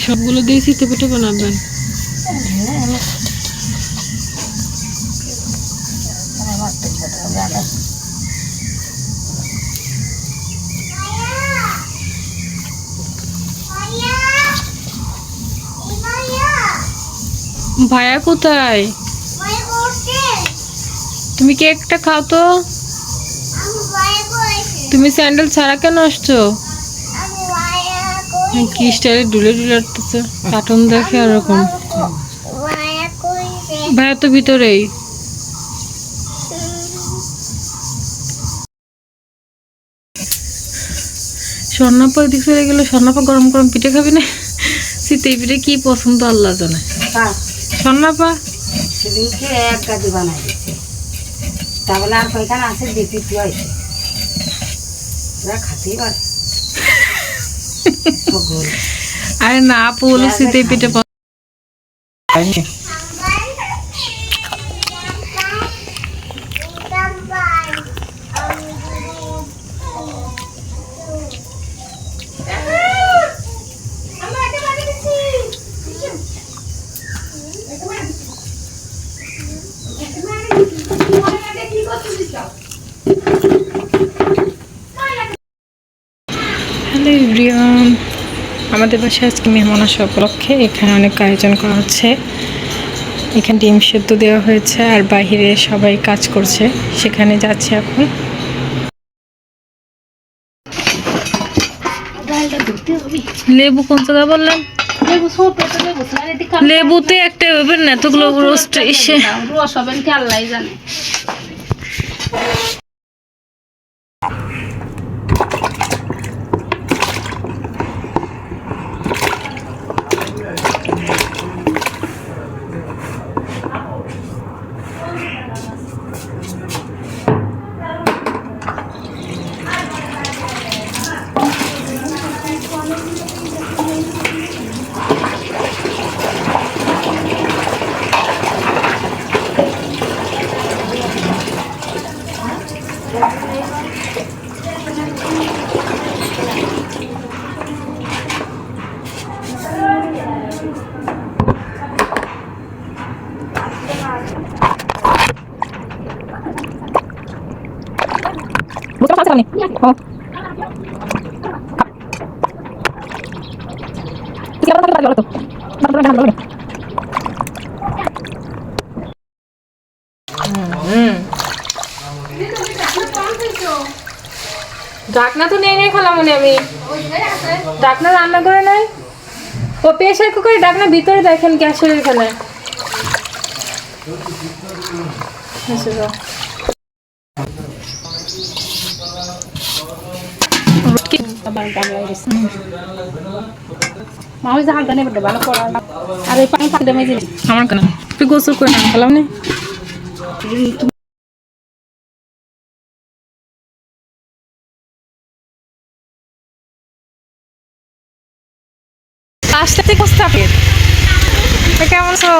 সবগুলো দিয়ে শীতে পিঠে বানাবেন ভাইয়া কোথায়? তুমি কেকটা খাও তো। তুমি স্যান্ডেল ছাড়া কেন আসছো? কি স্টাইলে ডুলে ডুলে আসতেছে কার্টুন দেখে ওরকম। ভাইয়া তো ভিতরেই। স্বর্ণাপা দিক চলে গেলে। স্বর্ণাপা গরম গরম পিঠে খাবি না? শীতে এই পিঠে কি পছন্দ আল্লাহ জানে। স্বর্ণাপা? সেদিনকে এক গাদি বানাই তাহলে আর কয়খানে আছে দেখি তুই খাতেই। আরে না আপু হলো শীতে পিঠে পছন্দ। হ্যালো আমাদের বাসায় আজকে মেহমান আসা উপলক্ষে এখানে অনেক আয়োজন করা হচ্ছে। এখানে ডিম সেদ্ধ দেওয়া হয়েছে আর বাহিরে সবাই কাজ করছে। সেখানে যাচ্ছে এখন। লেবু কোন জায়গায় বললেন? লেবুতে একটা এবার না এতগুলো রোস্ট এসে রস হবেন কি আল্লাহ জানে। Buka pasar nih. Oh. Siapa tarik tarik dulu tuh. Tarik dulu, tarik dulu. ডাকনা তো নিয়ে নিয়ে খেলাম মনে আমি। ডাকনা রান্না করে নাই? ও প্রেশার কুকারে ডাকনা ভিতরে দেখেন গ্যাসের এখানে আচ্ছা, আর এই পানি মেজে আমার কেন? তুই গোসল করে না খেলাম না। আসতে থেকে আপের কেমন আছো?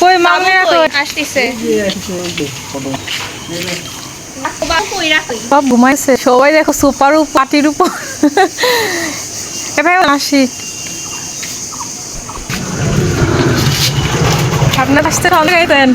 কই মামলা কই? আসতেছে। সব ঘুমাইছে। সবাই দেখো সুপার পাটির উপর। এবার আসি। আপনার আসতে অনেক গাইতেন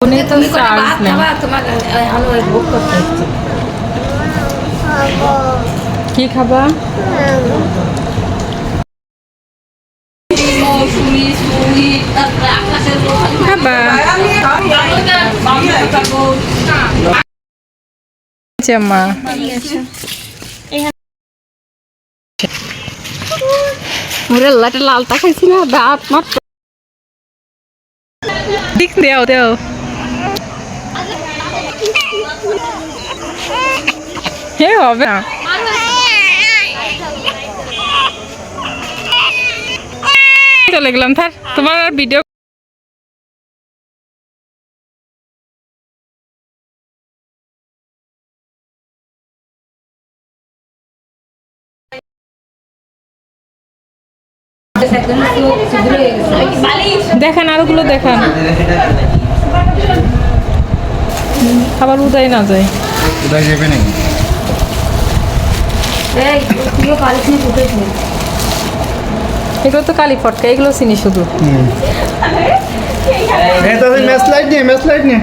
তো চার্জ নেই। কি খাবা খাবা জামা ওরে লাটা লালটা খাইছি না দাঁত মাত্র দেও দেও। হে হবে না। চলে গেলাম থার তোমার আর ভিডিও দেখান আরোগুলো দেখান। আবার উদয় না যায়। উদয় যাবে নাকি? এগুলো তো কালি ফটকা এগুলো চিনি শুধু। ম্যাচ লাইট নিয়ে ম্যাচ লাইট নিয়ে।